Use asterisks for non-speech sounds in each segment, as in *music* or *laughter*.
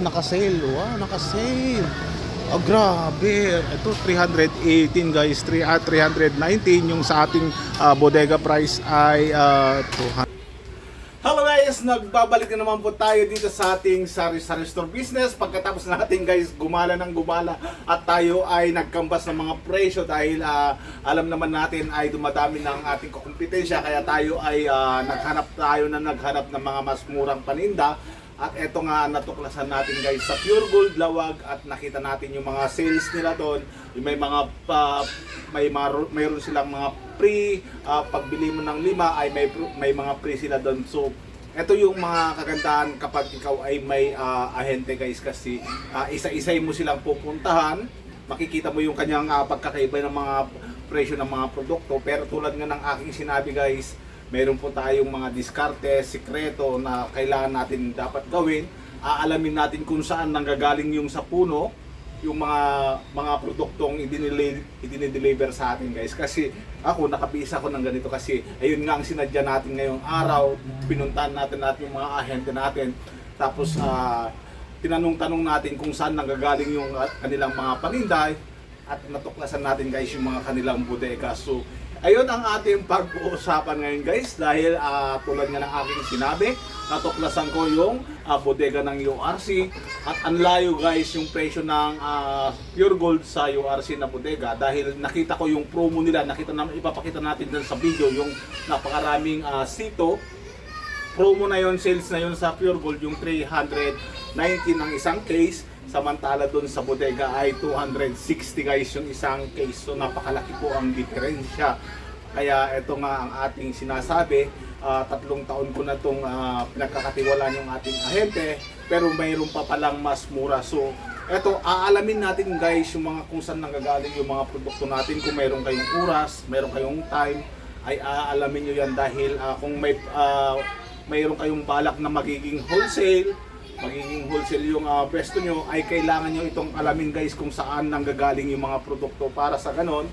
Naka-sale, wow, naka-sale. Oh, grabe. Ito 318 guys, 3 at 319 yung sa ating ah, bodega price ay ah, 200. Hello guys, nagbabalik na naman po tayo dito sa ating sari sari store business. Pagkatapos natin guys gumala ng gumala at tayo ay nagkambas ng mga presyo dahil ah, alam naman natin ay dumadami ng ating kompetensya kaya tayo ay ah, naghanap tayo na naghanap ng mga mas murang paninda. At eto nga natuklasan natin guys sa Pure Gold Lawag at nakita natin yung mga sales nila doon. May mga pa, may mga, mayroon silang mga free ah, pagbili mo ng lima ay may may mga free sila doon. So ito yung mga kagandahan kapag ikaw ay may ah, ahente guys kasi ah, isa-isay mo silang pupuntahan. Makikita mo yung kanyang ah, pagkakaiba ng mga presyo ng mga produkto. Pero tulad nga ng aking sinabi guys, meron po tayong mga diskarte, sikreto na kailangan natin dapat gawin. Aalamin natin kung saan nanggagaling yung sa puno, yung mga mga produktong idinideliver sa atin guys. Kasi ako, nakapisa ko ng ganito kasi ayun nga ang sinadya natin ngayong araw. Pinuntahan natin natin yung mga ahente natin. Tapos ah, tinanong-tanong natin kung saan nanggagaling yung ah, kanilang mga paninday at natuklasan natin guys yung mga kanilang bodega. So, ayun ang ating pag-uusapan ngayon guys dahil ah, tulad nga ng aking sinabi, natuklasan ko yung ah, bodega ng URC at ang layo guys yung presyo ng ah, pure gold sa URC na bodega. Dahil nakita ko yung promo nila, nakita naman ipapakita natin dun sa video yung napakaraming ah, sito promo na yon sales na yon sa Pure Gold yung 319 ang isang case. Samantala doon sa bodega ay 260 guys yung isang case. So napakalaki po ang diferensya. Kaya ito nga ang ating sinasabi ah, tatlong taon ko na itong pinagkakatiwalaan yung ating ahente pero mayroon pa palang mas mura. So eto aalamin natin guys yung mga kung saan nanggagaling yung mga produkto natin. Kung mayroon kayong oras mayroon kayong time ay aalamin nyo yan dahil ah, kung may ah, mayroon kayong balak na magiging wholesale, magiging wholesale yung ah, pwesto nyo, ay kailangan nyo itong alamin guys kung saan nanggagaling yung mga produkto. Para sa ganon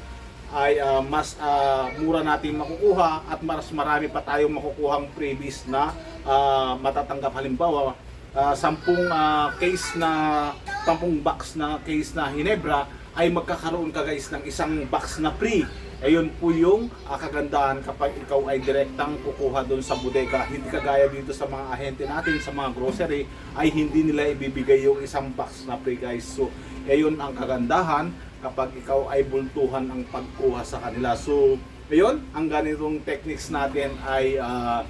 ay ah, mas ah, mura natin makukuha at mas marami pa tayong makukuhang freebies na ah, matatanggap. Halimbawa ah, sampung ah, case na sampung box na case na Hinebra ay magkakaroon ka guys ng isang box na free Ayun po yung ah, kagandahan kapag ikaw ay direktang kukuha doon sa bodega. Hindi kagaya dito sa mga ahente natin sa mga grocery ay hindi nila ibibigay yung isang box na free guys. So, ayun ang kagandahan kapag ikaw ay bultuhan ang pagkuha sa kanila. So, ayun, ang ganitong techniques natin ay ah,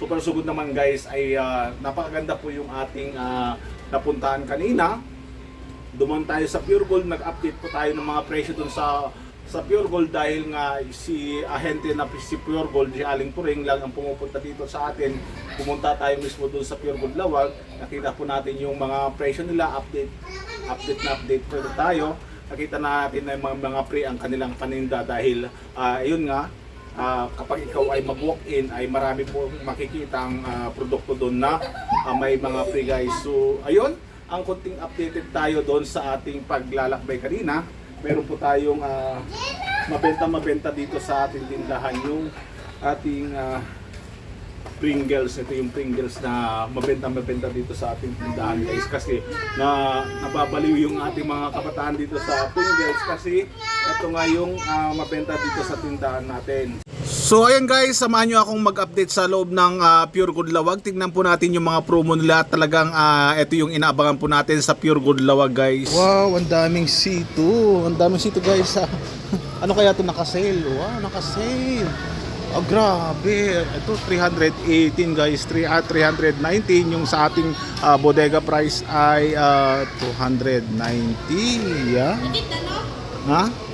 super sugod naman guys ay ah, napakaganda po yung ating ah, napuntahan kanina duman tayo sa Pure Gold, nag-update po tayo ng mga presyo dun sa sa Pure Gold dahil nga si ahente na si Pure Gold, si Aling Puring lang ang pumupunta dito sa atin. Pumunta tayo mismo dun sa Pure Gold Lawag. Nakita po natin yung mga presyo nila, update update na update po tayo. Nakita natin na yung mga, mga pre ang kanilang paninda dahil ah, yun nga, ah, kapag ikaw ay mag-walk-in ay marami po makikita ang ah, produkto doon na ah, may mga free guys. So, ayun, ang konting updated tayo doon sa ating paglalakbay kanina. Meron po tayong ah, mabenta-mabenta dito sa ating tindahan yung ating ah, Pringles. Ito yung Pringles na mabenta-mabenta dito sa ating tindahan guys kasi na nababaliw yung ating mga kabataan dito sa Pringles kasi ito nga yung ah, mabenta dito sa tindahan natin. So ayan guys, samahan nyo akong mag-update sa loob ng ah, Pure Good Lawag. Tingnan po natin yung mga promo nila. Talagang ah, ito yung inaabangan po natin sa Pure Good Lawag guys. Wow, ang daming sito. Ang daming sito guys. *laughs* ano kaya ito naka-sale? Wow, naka-sale. Oh, grabe. Ito 318 guys. 3 at 319 yung sa ating ah, bodega price ay ah, 290. Yeah. Ha? Hand-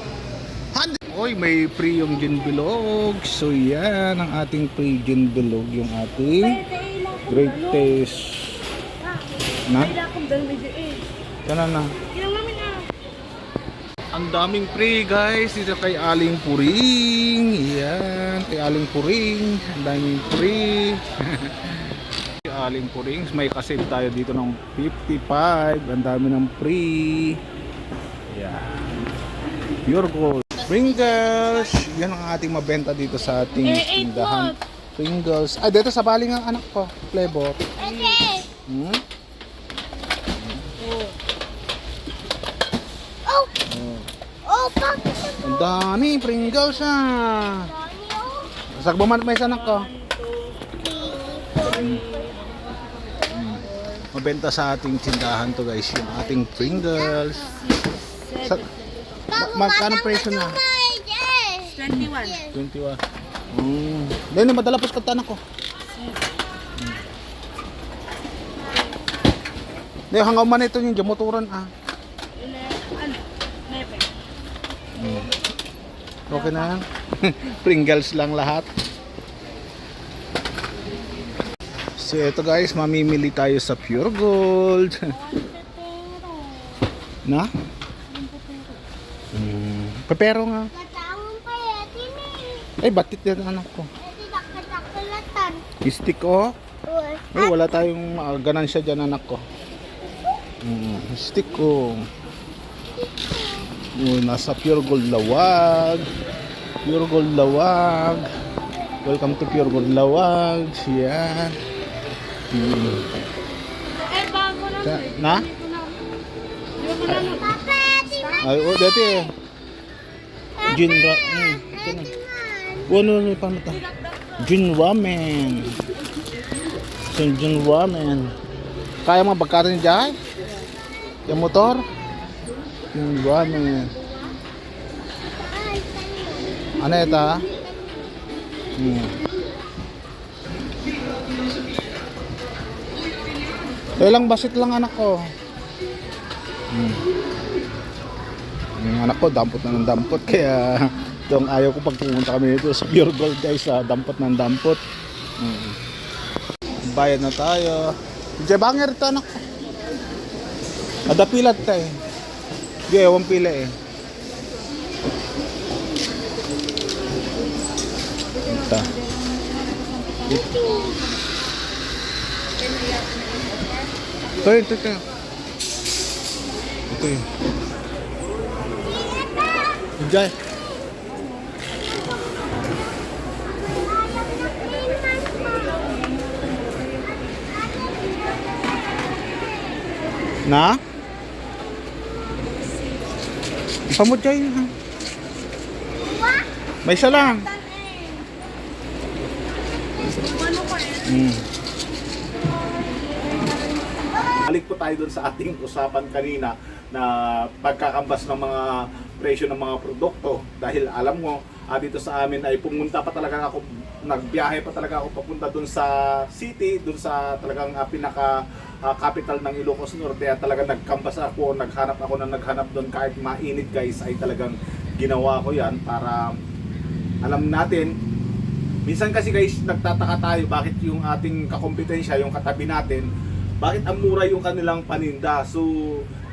Oy, may free yung gin bilog. So yan ang ating free gin bilog yung ating great taste. Na? Kana na. Ang daming free guys dito kay Aling Puring. Yan, kay Aling Puring. Ang daming free. *laughs* Kay Aling Puring, may kasave tayo dito ng 55. Ang dami ng free. Yan. Pure gold. Pringles. Yan ang ating mabenta dito sa ating tindahan. Pringles. Ay, dito sa baling ang anak ko. Flavor. Okay. Hmm? Oh, Oh. oh, bakit Ang dami, Pringles ah. Sagbaman may sanak ko. Mabenta sa ating tindahan to guys, yung ating Pringles. Sa, magkano presyo na? 21. 21. Mm. Dahil na madala po sa katanak ko. Mm. Dahil hanggang man ito yung jamuturan ah. Ano? Mm. Okay na yan. *laughs* Pringles lang lahat. So ito guys, mamimili tayo sa Pure Gold. na? Pepero nga. Matawang pa yatin eh. Ay, batit yan anak ko. Ito nakakulatan. Stick oh. Oh, Eh, wala tayong uh, ganansya dyan anak ko. Mm, stick ko. Oh, nasa Pure Gold Lawag. Pure Gold Lawag. Welcome to Pure Gold Lawag. Yan. Mm. Eh, bago eh. Na? Na. Ay, oh, dati eh. Gin ra. Mm, ito na. Ano, ano, paano ito? Gin ramen. So, gin ramen. Kaya mo bagkata ni Jai? Yung motor? Gin ramen. Ano ito? ah? Hmm. Ilang basit lang anak ko. Hmm. Yung anak ko, dampot na ng dampot. *laughs* Kaya itong ayaw ko pag pumunta kami dito sa Pure Gold guys, sa dampot ng dampot. Mm. Bayad na tayo. Diyan banger ito anak ko. Ada pilat tayo. Di, ewan pila eh. Ito. Ito, ito, ito. Ito yun. Diyan. Na? Pamot dyan. ha? May isa lang. Mm. Balik po tayo dun sa ating usapan kanina na pagkakambas ng mga presyo ng mga produkto. Dahil alam mo ah, dito sa amin ay pumunta pa talaga ako nagbiyahe pa talaga ako papunta dun sa city dun sa talagang ah, pinaka ah, capital ng Ilocos Norte. At talaga nagkambas ako naghanap ako na naghanap dun. Kahit mainit guys ay talagang ginawa ko yan para alam natin. Minsan kasi guys, nagtataka tayo bakit yung ating kakompetensya, yung katabi natin, bakit ang mura yung kanilang paninda. So,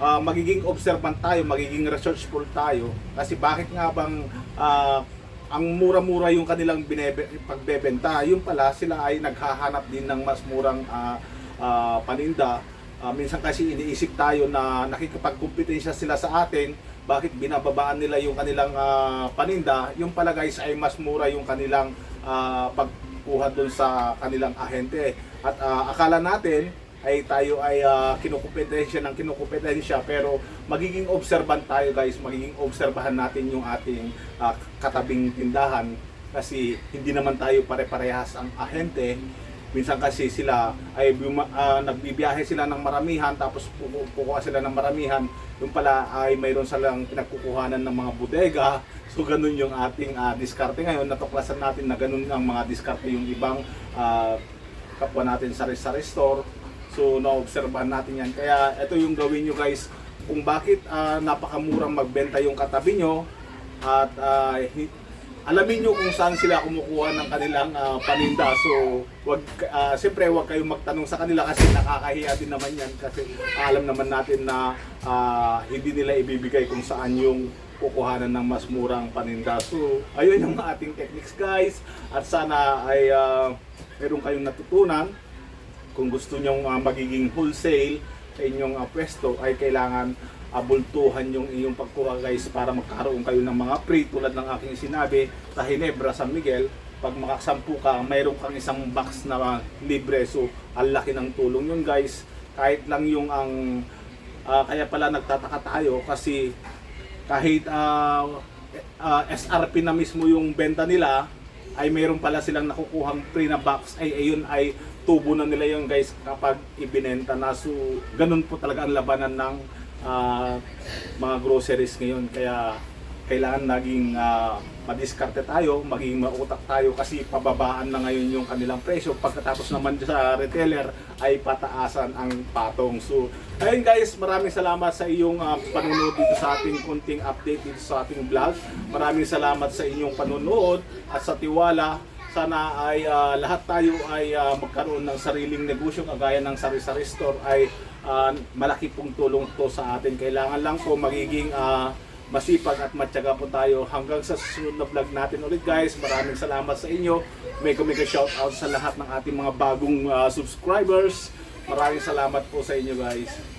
ah, magiging observant tayo, magiging researchful tayo. Kasi bakit nga bang ah, ang mura-mura yung kanilang binebe, pagbebenta, yung pala sila ay naghahanap din ng mas murang ah, ah, paninda. Ah, minsan kasi iniisip tayo na nakikipagkompetensya sila sa atin, bakit binababaan nila yung kanilang ah, paninda, yung pala guys ay mas mura yung kanilang ah, pagkuha doon sa kanilang ahente. At ah, akala natin ay tayo ay uh, kinukumpetensya ng kinukumpetensya pero magiging observant tayo guys, magiging obserbahan natin yung ating ah, katabing tindahan. Kasi hindi naman tayo pare-parehas ang ahente. Minsan kasi sila ay ah, nagbibiyahe sila ng maramihan tapos kuku- kukuha sila ng maramihan. Yung pala ay mayroon silang pinagkukuhanan ng mga bodega. So ganun yung ating ah, diskarte. Ngayon natuklasan natin na ganun ang mga diskarte yung ibang ah, kapwa natin sa, sa restore so naobserbahan natin yan kaya ito yung gawin nyo guys kung bakit ah, napakamurang magbenta yung katabi nyo at hi- alamin nyo kung saan sila kumukuha ng kanilang ah, paninda. So, wag uh, siyempre wag kayong magtanong sa kanila kasi nakakahiya din naman 'yan kasi alam naman natin na ah, hindi nila ibibigay kung saan yung kukuhanan ng mas murang paninda. So, ayun yung ating techniques guys. At sana ay ah, meron kayong natutunan. Kung gusto nyong ah, magiging wholesale sa inyong ah, pwesto ay kailangan abultuhan yung iyong pagkuha guys para magkaroon kayo ng mga free tulad ng aking sinabi sa Hinebra San Miguel. Pag makasampu ka mayroon kang isang box na libre. So ang laki ng tulong yun guys. Kahit lang yung ang Ah, kaya pala nagtataka tayo kasi kahit ah, ah, SRP na mismo yung benta nila ay mayroon pala silang nakukuhang free na box. Ay ayun ay tubo na nila yung guys kapag ibinenta na so ganun po talaga ang labanan ng ah, mga groceries ngayon kaya kailangan naging ah, madiskarte tayo, maging mautak tayo kasi pababaan na ngayon yung kanilang presyo pagkatapos naman sa retailer ay pataasan ang patong. So, ayun guys, maraming salamat sa iyong ah, panunood dito sa ating kunting update dito sa ating vlog. Maraming salamat sa inyong panunood at sa tiwala sana ay ah, lahat tayo ay ah, magkaroon ng sariling negosyo kagaya ng sari-sari store ay ah, malaki pong tulong to sa atin. Kailangan lang po magiging ah, masipag at matyaga po tayo hanggang sa susunod na vlog natin ulit guys. Maraming salamat sa inyo. May kumika shout out sa lahat ng ating mga bagong ah, subscribers. Maraming salamat po sa inyo guys.